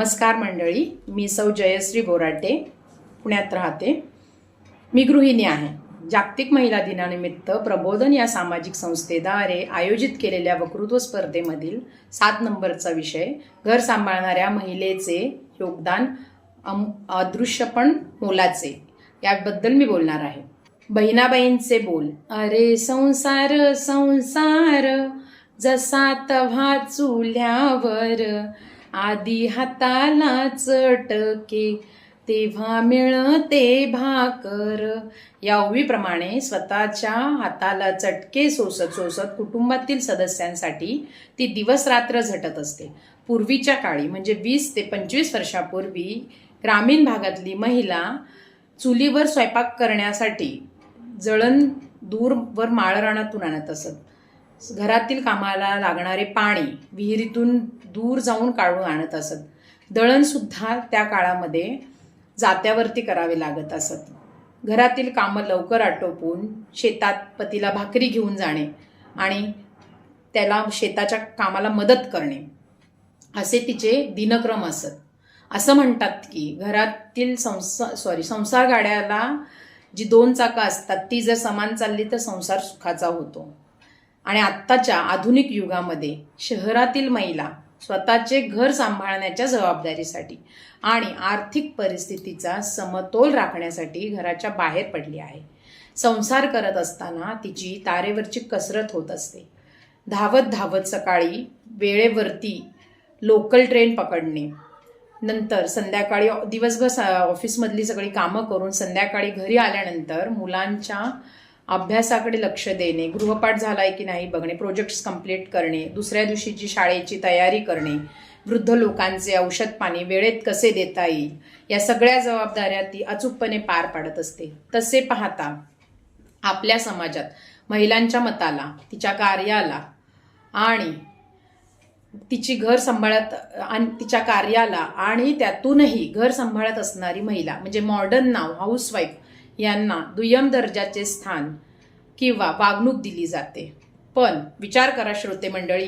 नमस्कार मंडळी मी सौ जयश्री बोराटे पुण्यात राहते. मी गृहिणी आहे. जागतिक महिला दिनानिमित्त प्रबोधन या सामाजिक संस्थेद्वारे आयोजित केलेल्या वक्तृत्व स्पर्धेमधील सात नंबरचा विषय घर सांभाळणाऱ्या महिलेचे योगदान अम अदृश्यपण मोलाचे याबद्दल मी बोलणार आहे. बहिणाबाईंचे बोल. अरे संसार संसार जसा तव्हा चुल्यावर आधी हाताला चटके तेव्हा मिळते भाकर. या ओवीप्रमाणे स्वतःच्या हाताला चटके सोसत सोसत कुटुंबातील सदस्यांसाठी ती दिवस रात्र झटत असते. पूर्वीच्या काळी म्हणजे वीस ते पंचवीस वर्षापूर्वी ग्रामीण भागातली महिला चुलीवर स्वयंपाक करण्यासाठी जळण दूरवर माळरानातून आणत असत. घरातील कामाला लागणारे पाणी विहिरीतून दूर जाऊन काढून आणत असत. दळणसुद्धा त्या काळामध्ये जात्यावरती करावे लागत असत. घरातील कामं लवकर आटोपून शेतात पतीला भाकरी घेऊन जाणे आणि त्याला शेताच्या कामाला मदत करणे. असे तिचे दिनक्रम असत. असं म्हणतात की घरातील संसा सॉरी संसार गाड्याला जी दोन चाकं असतात ती जर समान चालली तर संसार सुखाचा होतो. आणि आत्ताच्या आधुनिक युगामध्ये शहरातील महिला स्वतःचे घर सांभाळण्याच्या जबाबदारीसाठी आणि आर्थिक परिस्थितीचा समतोल राखण्यासाठी घराच्या बाहेर पडली आहे. संसार करत असताना तिची तारेवरची कसरत होत असते. धावत धावत सकाळी वेळेवरती लोकल ट्रेन पकडणे. नंतर संध्याकाळी दिवसभर ऑफिसमधली सगळी कामं करून संध्याकाळी घरी आल्यानंतर मुलांच्या अभ्यासाकडे लक्ष देणे गृहपाठ झालाय की नाही बघणे प्रोजेक्ट्स कंप्लीट करणे दुसऱ्या दिवशीची शाळेची तयारी करणे वृद्ध लोकांचे औषध पाणी वेळेत कसे देता येईल या सगळ्या जबाबदाऱ्या ती अचूकपणे पार पाडत असते. तसे पाहता आपल्या समाजात महिलांच्या मताला तिच्या कार्याला आणि तिची घर सांभाळत आणि तिच्या कार्याला आणि त्यातूनही घर सांभाळत असणारी महिला म्हणजे मॉडर्न नाव हाऊसवाईफ यांना दुय्यम दर्जाचे स्थान किंवा वागणूक दिली जाते. पण विचार करा श्रोते मंडळी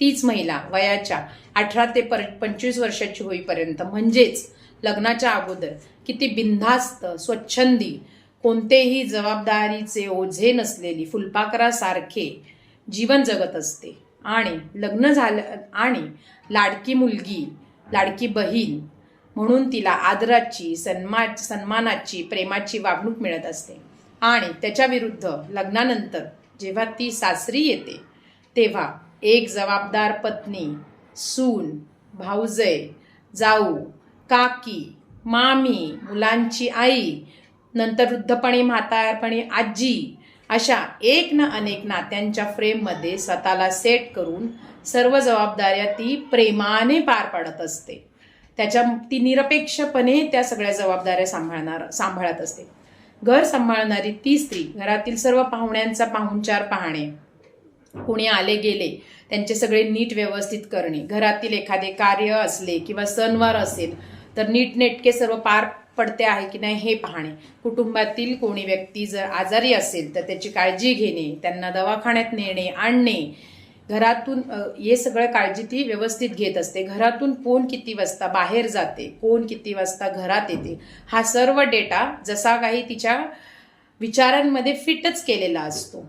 तीच महिला वयाच्या अठरा ते पर पंचवीस वर्षाची होईपर्यंत म्हणजेच लग्नाच्या अगोदर किती बिनधास्त स्वच्छंदी कोणतेही जबाबदारीचे ओझे नसलेली फुलपाखरासारखे जीवन जगत असते. आणि लग्न झालं आणि लाडकी मुलगी लाडकी बहीण म्हणून तिला आदराची सन्मा सन्मानाची प्रेमाची वागणूक मिळत असते. आणि त्याच्या विरुद्ध लग्नानंतर जेव्हा ती सासरी येते तेव्हा एक जबाबदार पत्नी सून भाऊजय जाऊ काकी मामी मुलांची आई नंतर वृद्धपणी म्हातारपणी आजी अशा एक ना अनेक नात्यांच्या फ्रेममध्ये स्वतःला सेट करून सर्व जबाबदाऱ्या ती प्रेमाने पार पाडत असते. त्याच्या ती निरपेक्षपणे त्या सगळ्या जबाबदाऱ्या सांभाळणार सांभाळत असते. घर सांभाळणारी ती स्त्री घरातील सर्व पाहुण्यांचा पाहुणचार पाहणे. कुणी आले गेले त्यांचे सगळे नीट व्यवस्थित करणे. घरातील एखादे कार्य असले किंवा सणवार असेल तर नीटनेटके सर्व पार पडते आहे की नाही हे पाहणे. कुटुंबातील कोणी व्यक्ती जर आजारी असेल तर त्याची काळजी घेणे त्यांना दवाखान्यात नेणे आणणे घरातून हे सगळं काळजी ती व्यवस्थित घेत असते. घरातून कोण किती वाजता बाहेर जाते कोण किती वाजता घरात येते हा सर्व डेटा जसा काही तिच्या विचारांमध्ये फिटच केलेला असतो.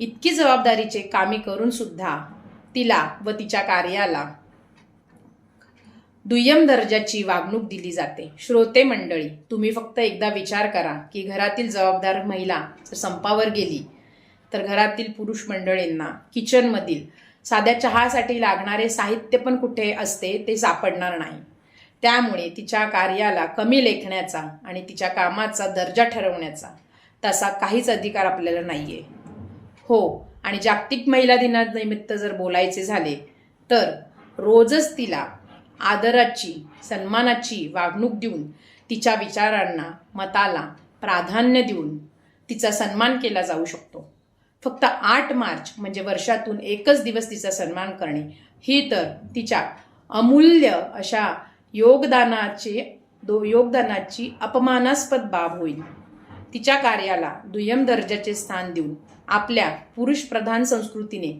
इतकी जबाबदारीचे कामे करून सुद्धा तिला व तिच्या कार्याला दुय्यम दर्जाची वागणूक दिली जाते. श्रोते मंडळी तुम्ही फक्त एकदा विचार करा की घरातील जबाबदार महिला संपावर गेली. तर घरातील पुरुष मंडळींना किचनमधील साध्या चहासाठी लागणारे साहित्य पण कुठे असते ते सापडणार नाही. त्यामुळे तिच्या कार्याला कमी लेखण्याचा आणि तिच्या कामाचा दर्जा ठरवण्याचा तसा काहीच अधिकार आपल्याला नाहीये. हो आणि जागतिक महिला दिनानिमित्त जर बोलायचे झाले तर रोजच तिला आदराची सन्मानाची वागणूक देऊन तिच्या विचारांना मताला प्राधान्य देऊन तिचा सन्मान केला जाऊ शकतो. फक्त आठ मार्च म्हणजे वर्षातून एकच दिवस तिचा सन्मान करणे ही तर तिच्या अमूल्य अशा योगदानाचे दो योगदानाची अपमानास्पद बाब होईल. तिच्या कार्याला दुय्यम दर्जाचे स्थान देऊन आपल्या पुरुष प्रधान संस्कृतीने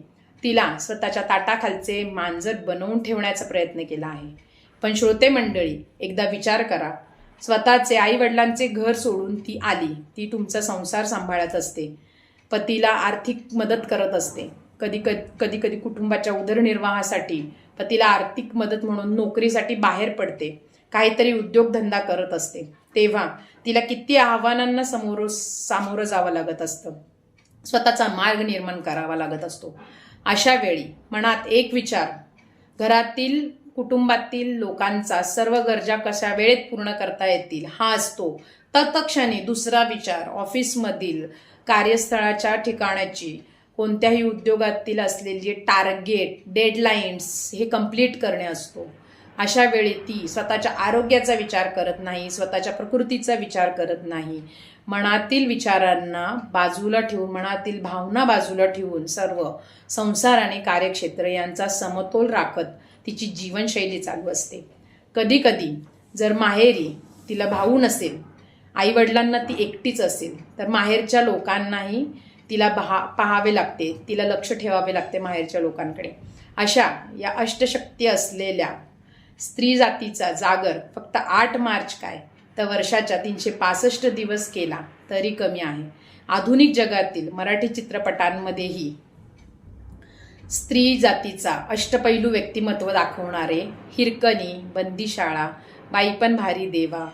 तिला स्वतःच्या ताटाखालचे मांजर बनवून ठेवण्याचा प्रयत्न केला आहे. पण श्रोते मंडळी एकदा विचार करा स्वतःचे आई वडिलांचे घर सोडून ती आली ती तुमचा संसार सांभाळत असते. पतीला आर्थिक मदत करत असते. कधी कधी कधी कधी कुटुंबाच्या उदरनिर्वाहासाठी पतीला आर्थिक मदत म्हणून नोकरीसाठी बाहेर पडते. काहीतरी उद्योगधंदा करत असते. तेव्हा तिला किती आव्हानांना समोर सामोरं जावं लागत असतं. स्वतःचा मार्ग निर्माण करावा लागत असतो. अशा वेळी मनात एक विचार घरातील कुटुंबातील लोकांचा सर्व गरजा कशा वेळेत पूर्ण करता येतील हा असतो. तत्क्षणी दुसरा विचार ऑफिसमधील कार्यस्थळाच्या ठिकाणाची कोणत्याही उद्योगातील असलेली टार्गेट डेडलाईन्स हे कंप्लीट करणे असतो. अशा वेळी ती स्वतःच्या आरोग्याचा विचार करत नाही स्वतःच्या प्रकृतीचा विचार करत नाही. मनातील विचारांना बाजूला ठेवून मनातील भावना बाजूला ठेवून सर्व संसार आणि कार्यक्षेत्र यांचा समतोल राखत तिची जीवनशैली चालू असते. कधीकधी जर माहेरी तिला भाऊ नसेल आईवडिलांना ती एकटीच असेल तर माहेरच्या लोकांनाही तिला पहा पाहावे लागते तिला लक्ष ठेवावे लागते माहेरच्या लोकांकडे. अशा या अष्टशक्ती असलेल्या स्त्री जातीचा जागर फक्त आठ मार्च काय तर वर्षाच्या तीनशे पासष्ट दिवस केला तरी कमी आहे. आधुनिक जगातील मराठी चित्रपटांमध्येही स्त्री जातीचा अष्टपैलू व्यक्तिमत्व दाखवणारे हिरकणी बंदीशाळा बाईपण भारी देवा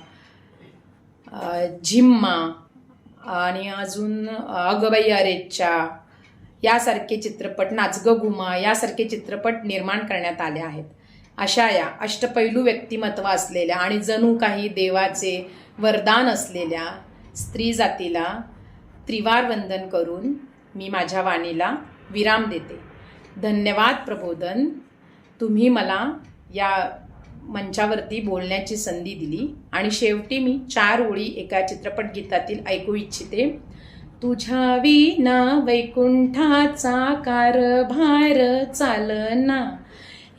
झिम्मा आणि अजून अगबाई अरेच्चा यासारखे चित्रपट नाचगं घुमा यासारखे चित्रपट निर्माण करण्यात आले आहेत. अशा या अष्टपैलू व्यक्तिमत्व असलेल्या आणि जणू काही देवाचे वरदान असलेल्या स्त्री जातीला त्रिवार वंदन करून मी माझ्या वाणीला विराम देते. धन्यवाद प्रबोधन. तुम्ही मला या मंचावरती बोलण्याची संधी दिली. आणि शेवटी मी चार ओळी एका चित्रपट गीतातील ऐकू इच्छिते. तुझ्या विना वैकुंठाचा कारभार चालना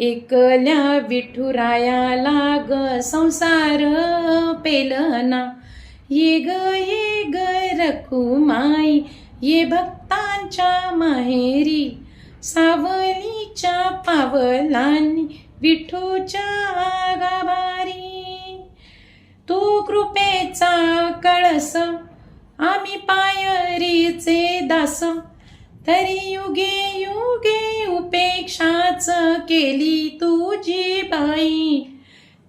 एकल्या विठुरायाला ग संसार पेलना. ये ग ये ग रखुमाई ये भक्तांच्या माहेरी सावलीच्या पावलांनी विठूच्या गाभारी तू कृपेचा कळस आम्ही पायरीचे दास. तरी युगे युगे उपेक्षाच केली तुझी बाई.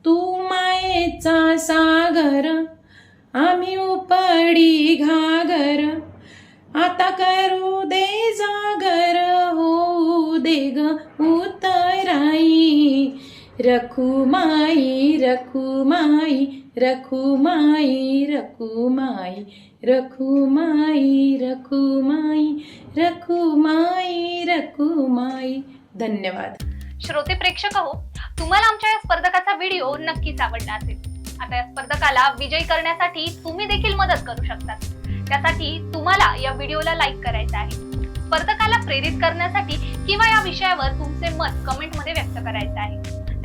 तू मायेचा सागर आम्ही उपडी घागर. आता करू दे जागर होऊ दे ग रखुमाई रखुमाई रखुमाई रखुमाई रखुमाई रखुमाई रखुमाई रखुमाई. धन्यवाद. श्रोते प्रेक्षक हो तुम्हाला आमच्या या स्पर्धकाचा व्हिडिओ नक्कीच आवडला असेल. आता या स्पर्धकाला विजयी करण्यासाठी तुम्ही देखील मदत करू शकता त्यासाठी तुम्हाला या व्हिडिओला लाईक करायचं आहे. स्पर्धकाला प्रेरित करण्यासाठी किंवा या विषयावर तुमचे मत कमेंटमध्ये व्यक्त करायचं आहे.